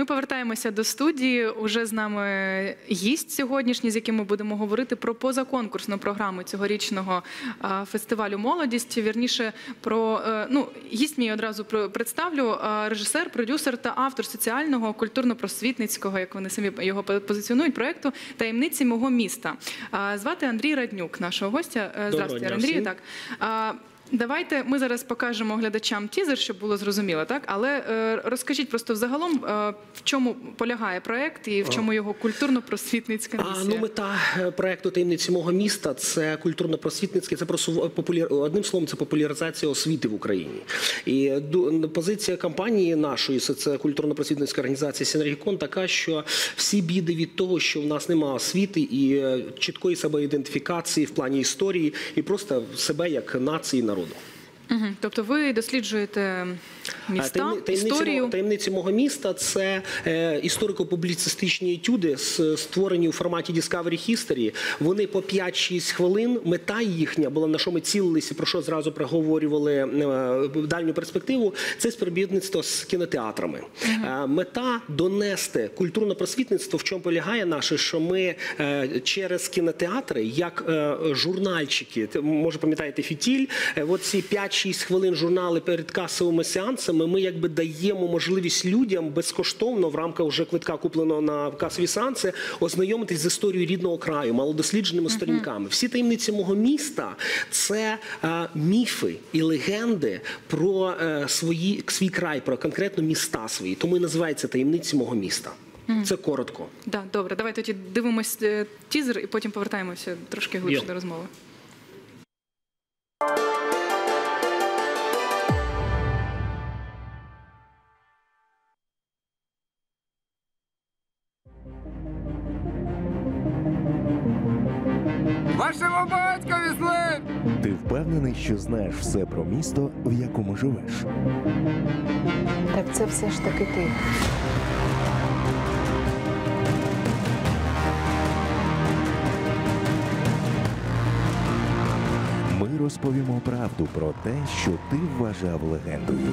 Ми повертаємося до студії. Уже з нами гість сьогоднішній, з яким ми будемо говорити про позаконкурсну програму цьогорічного фестивалю Молодість. Вірніше про е, ну гість мій одразу представлю. Режисер, продюсер та автор соціального культурно-просвітницького, як вони самі його позиціонують, проекту таємниці мого міста. Звати Андрій Раднюк, нашого гостя. Е, Здравствуйте, Андрію. Так. Давайте ми зараз покажемо глядачам тізер, щоб було зрозуміло, так? Але е, розкажіть просто взагалом, е, в чому полягає проект і в чому його культурно-просвітницька А ну мета е, проекту таємниці мого міста це культурно-просвітницьке. Це просто популяр... одним словом, це популяризація освіти в Україні. І ду- позиція компанії нашої це- культурно-просвітницька організація Сінергікон така, що всі біди від того, що в нас немає освіти і е, чіткої самоідентифікації в плані історії, і просто себе як нації і saluto. Мгм. Тобто ви досліджуєте міста, Таємни- таємниці, історію. мого- таємниці мого міста це е, історико-публіцистичні етюди, с- створені у форматі Discovery History. Вони по 5-6 хвилин. Мета їхня була на що ми цілилися, про що зразу проговорювали е, дальню перспективу. Це співробітництво з кінотеатрами. Е, мета донести культурне просвітництво, в чому полягає наше, що ми е, через кінотеатри, як е, журнальчики, може пам'ятаєте фітіль, е, от ці 5-6 хвилин журнали перед касовими сеансами. Ми якби даємо можливість людям безкоштовно в рамках вже квитка купленого на касові сеанси ознайомитись з історією рідного краю, малодослідженими сторінками. Всі таємниці мого міста це е, міфи і легенди про е, свої свій край, про конкретно міста свої. Тому і називається таємниці мого міста. Це коротко. Да, добре, давайте тоді дивимось е, тізер і потім повертаємося трошки глибше Йо. до розмови. Вашому батькові злим! Ти впевнений, що знаєш все про місто, в якому живеш? Так це все ж таки ти. Ми розповімо правду про те, що ти вважав легендою.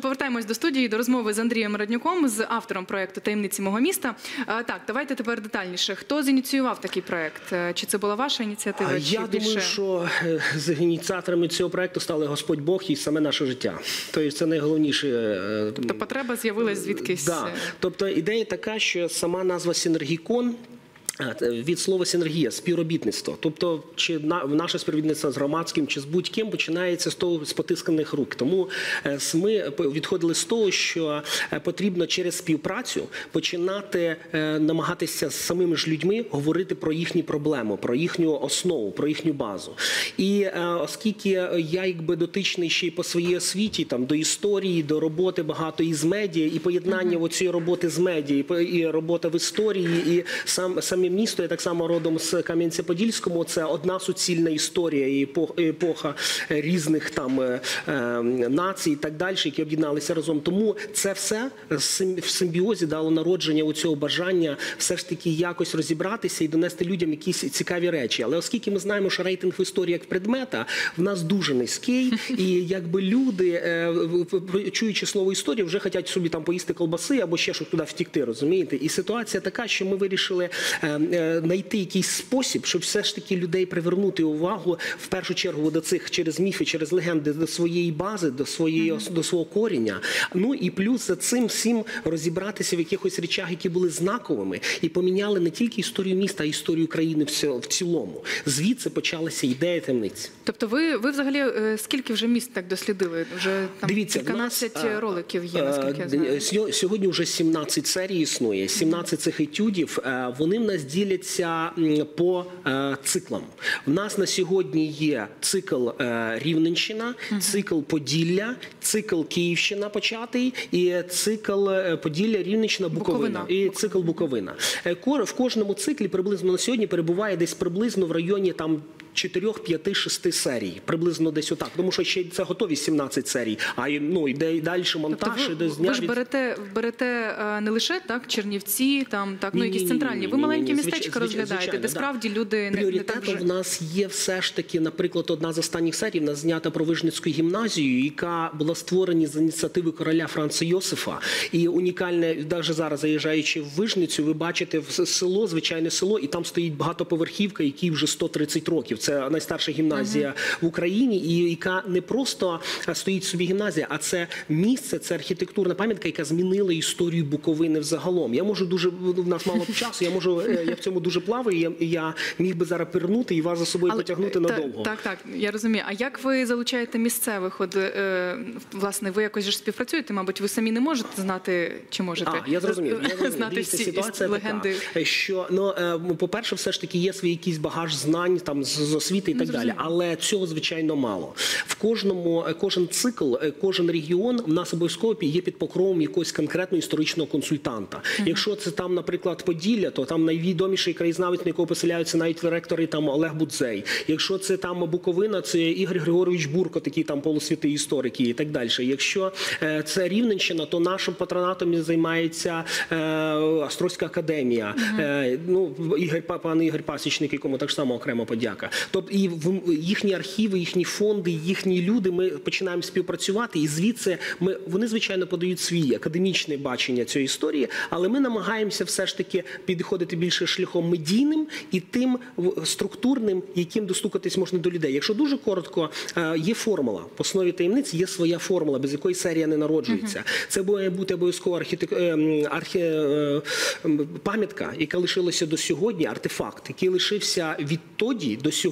Отже, повертаємось до студії до розмови з Андрієм Раднюком, з автором проекту Таємниці мого міста. Так, давайте тепер детальніше. Хто зініціював такий проект? Е, Чи це була ваша ініціатива? Чи Я більше... думаю, що е, з ініціаторами цього проекту стали Господь Бог і саме наше життя. Тобто це найголовніше. е, Тобто потреба з'явилась звідкись. Да. Тобто ідея така, що сама назва Синергікон. А, Від слова синергія, співробітництво. Тобто, чи на наше співробітництво з громадським, чи з будь-ким починається з того з потисканих рук. Тому е, ми відходили з того, що е, потрібно через співпрацю починати е, намагатися з самими ж людьми говорити про їхні проблеми, про їхню основу, про їхню базу. І е, оскільки я якби дотичний ще й по своїй освіті, там до історії, до роботи багато із медіа, і поєднання mm цієї роботи з медіа, і, робота в історії, і сам місто, я так само родом з Кам'янця-Подільському. Це одна суцільна історія і епох- епоха різних там е, е, націй і так далі, які об'єдналися разом. Тому це все в симбіозі дало народження у цього бажання все ж таки якось розібратися і донести людям якісь цікаві речі. Але оскільки ми знаємо, що рейтинг в історії як предмета в нас дуже низький, і якби люди, е, чуючи слово історія, вже хочуть собі там поїсти колбаси або ще щось туди втікти, розумієте? І ситуація така, що ми вирішили е, знайти якийсь спосіб, щоб все ж таки людей привернути увагу в першу чергу до цих через міфи, через легенди до своєї бази, до своєї ос- до свого коріння. Ну і плюс за цим всім розібратися в якихось речах, які були знаковими, і поміняли не тільки історію міста, а й історію країни в в цілому. Звідси почалася ідея темниць. Тобто, ви, ви взагалі е, скільки вже міст так дослідили? Вже там Дивіться, кільканадцять нас, е, роликів є, е, наскільки я знаю. Сьогодні вже 17 серій існує. 17 цих етюдів. е, Вони в нас діляться м, по е, циклам. У нас на сьогодні є цикл е, Рівненщина, цикл Поділля, цикл Київщина початий і цикл е, Поділля, Рівненщина, Буковина. Буковина. І цикл Буковина. В кожному циклі приблизно на сьогодні перебуває десь приблизно в районі там. 4, 5, 6 серій, приблизно десь отак. Тому що ще це готові 17 серій, а ну йде і далі монтаж, Тобто іде ви, ви ж берете, берете е, не лише так Чернівці, там так ну якісь центральні. Ви маленькі містечка розглядаєте, де да. справді люди не, не так вже... в нас є все ж таки, наприклад, одна з останніх серій в нас знята про Вижницьку гімназію, яка була створена з ініціативи короля Франца Йосифа. І унікальне, навіть зараз заїжджаючи в Вижницю, ви бачите село, звичайне село, і там стоїть багатоповерхівка, якій вже 130 років. Це найстарша гімназія в Україні, і яка не просто стоїть собі гімназія, а це місце, це архітектурна пам'ятка, яка змінила історію Буковини взагалом. Я можу дуже в нас мало часу. Я можу е, я в цьому дуже плаваю. Я, я міг би зараз пирнути і вас за собою потягнути е, надовго. Так, так, я розумію. А як ви залучаєте місцевих? От е, власне, ви якось ж співпрацюєте? Мабуть, ви самі не можете знати, чи можете А, я зрозумів. Я знати Дивіться, всі ситуація легенди. така, що ну е, по-перше, все ж таки є свій якийсь багаж знань там з, з освіти і так далі. Але цього звичайно мало. В кожному е, кожен цикл, е, кожен регіон в нас обов'язково є під покровом якогось конкретного історичного консультанта. Якщо це там, наприклад, Поділля, то там найвідоміший краєзнавець, на якого поселяються навіть ректори там Олег Будзей. Якщо це там Буковина, це Ігор Григорович Бурко, такий там полусвітий історик і так далі. Якщо е, це Рівненщина, то нашим патронатом займається Острозька академія. Е, ну Ігор Па- пан Ігор Пасічник, якому так само окрема подяка. Тобто і в їхні архіви, їхні фонди, їхні люди. Ми починаємо співпрацювати, і звідси ми вони звичайно подають свій академічне бачення цієї історії, але ми намагаємося все ж таки підходити більше шляхом медійним і тим структурним, яким достукатись можна до людей. Якщо дуже коротко, е, є формула в основі таємниць, є своя формула, без якої серія не народжується. Це має бути обов'язково архітек... е, архі... е, пам'ятка, яка лишилася до сьогодні, артефакт, який лишився відтоді до сьогодні,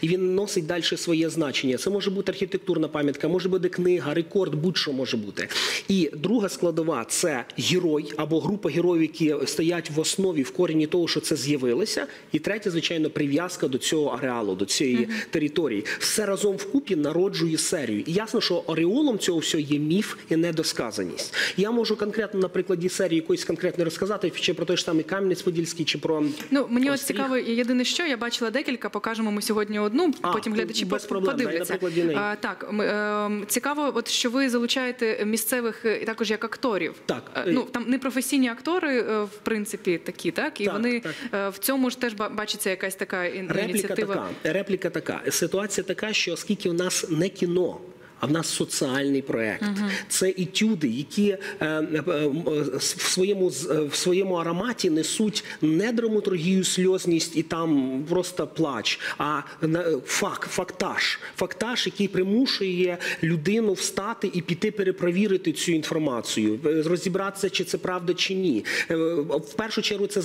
і він носить далі своє значення. Це може бути архітектурна пам'ятка, може бути книга, рекорд, будь-що може бути. І друга складова це герой або група героїв, які стоять в основі в корені того, що це з'явилося. І третя, звичайно, прив'язка до цього ареалу, до цієї території. Все разом вкупі народжує серію. І ясно, що ореолом цього всього є міф і недосказаність. Я можу конкретно на прикладі серії якоїсь конкретно розказати, чи про той ж самий Кам'янець-Подільський, чи про Ну мені Остріг. цікаво, єдине, що я бачила декілька. Покажемо ми сьогодні одну. А, потім ну, глядачі без проблем, подивляться. А, так ми, е, цікаво, от що ви залучаєте місцевих е, також як акторів. Так. Е, ну там непрофесійні актори, е, в принципі, такі, так і Так, вони так. е, в цьому ж теж ба- бачиться якась така ін- Репліка ініціатива. така. Репліка така. Ситуація така, що оскільки у нас не кіно. А в нас соціальний проект. Це етюди, які е, е, е, в своєму в своєму ароматі несуть не драматургію, сльозність і там просто плач, а факт, фактаж. Фактаж, який примушує людину встати і піти перепровірити цю інформацію, розібратися, чи це правда чи ні. В першу чергу це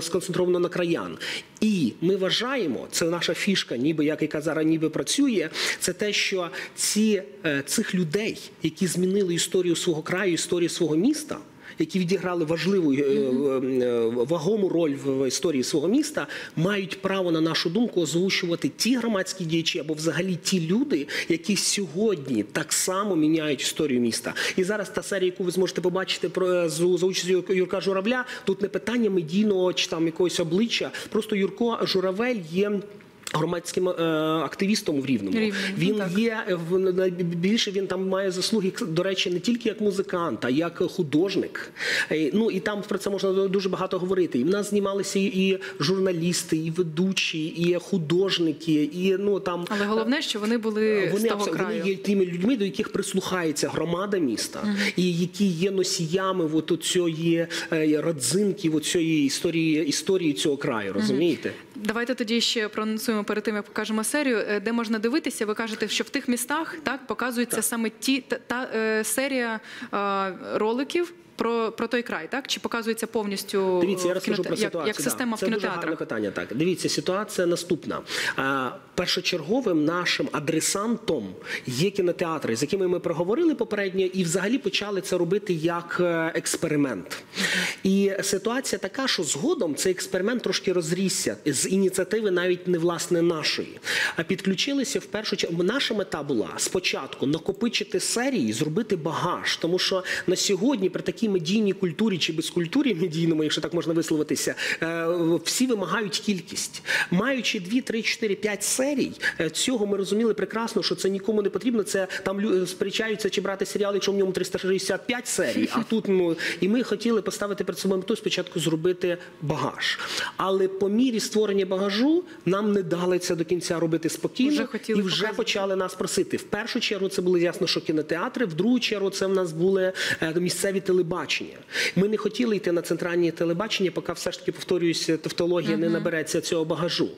сконцентровано на краян. І ми вважаємо, це наша фішка, ніби як яка зараз ніби працює. Це те, що ці е, цих людей, які змінили історію свого краю, історію свого міста. Які відіграли важливу е, е, вагому роль в історії свого міста, мають право на нашу думку озвучувати ті громадські діячі або взагалі ті люди, які сьогодні так само міняють історію міста. І зараз та серія, яку ви зможете побачити про за участю Юрка Журавля, тут не питання медійного чи там якогось обличчя. Просто Юрко Журавель є. Громадським е, активістом в Рівному. Рівному, ну він так. є е, в найбільше він там має заслуги, до речі, не тільки як музикант, а як художник. Е, Ну і там про це можна дуже багато говорити. І в нас знімалися і- журналісти, і ведучі, і художники, і ну там Але головне, що вони були з вони, того абсо- краю. вони є тими людьми, до яких прислухається громада міста, і які є носіями от цієї родзинки, от цієї історії історії цього краю. Розумієте? Давайте тоді ще проанонсуємо перед тим, як покажемо серію, е, де можна дивитися. Ви кажете, що в тих містах так показується саме ті та, та е, серія е, роликів. Про, про той край, так? Чи показується повністю Дивіться, я розкажу кіноте- про як, ситуацію. як як система да. в дуже кінотеатрах? гарне питання. Так, дивіться, ситуація наступна. Першочерговим нашим адресантом є кінотеатри, з якими ми проговорили попередньо, і взагалі почали це робити як е, експеримент. І ситуація така, що згодом цей експеримент трошки розрісся з ініціативи навіть не власне нашої. А підключилися в першу чергу. Наша мета була спочатку накопичити серії, зробити багаж, тому що на сьогодні при такій медійній культурі чи безкультурі медійному, якщо так можна висловитися, е, всі вимагають кількість. Маючи 2, 3, 4, 5 серій, е, цього ми розуміли прекрасно, що це нікому не потрібно. Це там сперечаються, чи брати серіал, якщо в ньому 365 серій, а тут ну і ми хотіли поставити перед собою мету спочатку зробити багаж. Але по мірі створення багажу нам не дали це до кінця робити спокійно Вже і вже показувати. почали нас просити. В першу чергу це було ясно, що кінотеатри, в другу чергу це в нас були е, місцеві телебачення. Ми не хотіли йти на центральні телебачення, поки все ж таки повторююся, тавтологія не набереться цього багажу.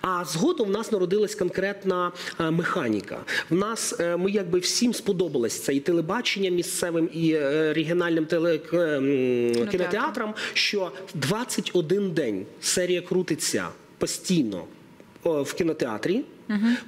А згодом в нас народилась конкретна е, механіка. В нас е, ми якби всім сподобалось це і телебачення місцевим, і е, регіональним теле м, кінотеатрам, що 21 день серія крутиться постійно в кінотеатрі.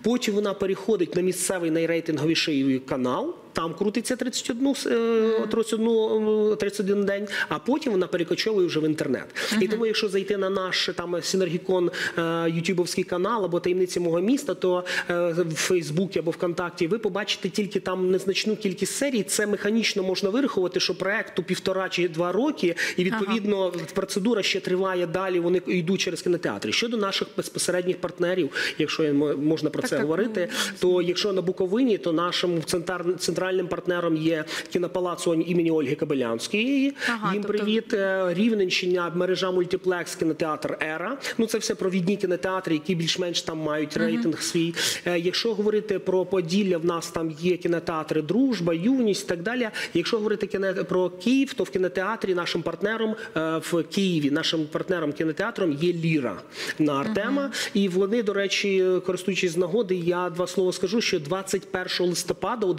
Потім вона переходить на місцевий найрейтинговіший канал. Там крутиться 31, е, 31, 31 день, а потім вона перекочовує вже в інтернет. І тому, якщо зайти на наш там Синергікон е, ютубовський канал або таємниці мого міста, то е, в Фейсбуці або ВКонтакті ви побачите тільки там незначну кількість серій. Це механічно можна вирахувати, що проекту півтора чи два роки, і відповідно процедура ще триває далі. Вони йдуть через кінотеатри. Щодо наших безпосередніх партнерів, якщо мо- можна про Так, це так, говорити, то якщо на Буковині, то нашим центар- центральним партнером є кінопалац імені Ольги Кабелянської. Ага, Їм тобто- привіт. Е, Рівненщина, мережа мультиплекс, кінотеатр Ера. Ну це все провідні кінотеатри, які більш-менш там мають рейтинг свій. Е, Якщо говорити про Поділля, в нас там є кінотеатри Дружба, Юність і так далі. Якщо говорити про Київ, то в кінотеатрі нашим партнером е, в Києві, нашим партнером кінотеатром є Ліра на Артема. І вони, до речі, користуючись з нагоди, я два слова скажу, що 21 листопада о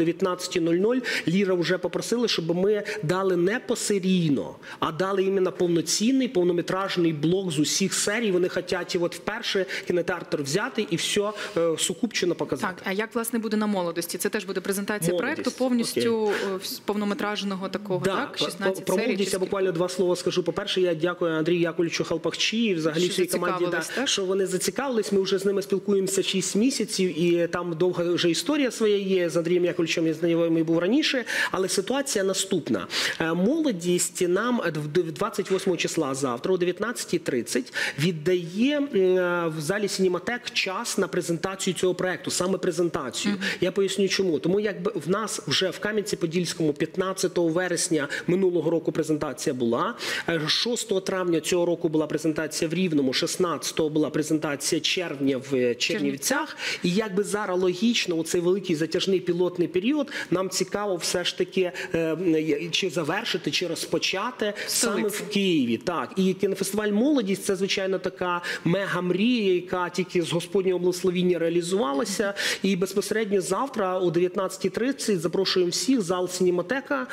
19.00 Ліра вже попросили, щоб ми дали не посерійно, а дали іменно повноцінний повнометражний блок з усіх серій. Вони хочуть от вперше кінотеатр взяти і все е, сукупчено показати. Так, а як власне буде на молодості? Це теж буде презентація Молодість, проекту повністю е, вс- повнометражного такого, так? про- 16 про молодість я буквально два слова скажу. По-перше, я дякую Андрію Яковлевичу Халпахчі і взагалі всій команді, да, що вони зацікавились. Ми вже з ними спілкуємося 6 місяців, і там довга вже історія своя є. З Андрієм Яковлевичем я знайомий був раніше. Але ситуація наступна: Е, молодість нам в 28 числа завтра, о 19.30, віддає е, в залі Сінематек час на презентацію цього проекту, саме презентацію. Я поясню, чому. Тому якби в нас вже в Кам'янці-Подільському 15 вересня минулого року презентація була. Е, 6 травня цього року була презентація в Рівному, 16-го була презентація червня в Чернівцях. І якби зараз логічно, у цей великий затяжний пілотний період, нам цікаво все ж таки е, чи завершити, чи розпочати саме в Києві. Так, і кінофестиваль молодість це звичайно така мега мрія, яка тільки з Господнього благословіння реалізувалася. І безпосередньо завтра о 19.30 запрошуємо всіх зал Сінематека,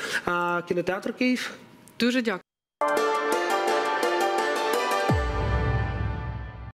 кінотеатр Київ. Дуже дякую.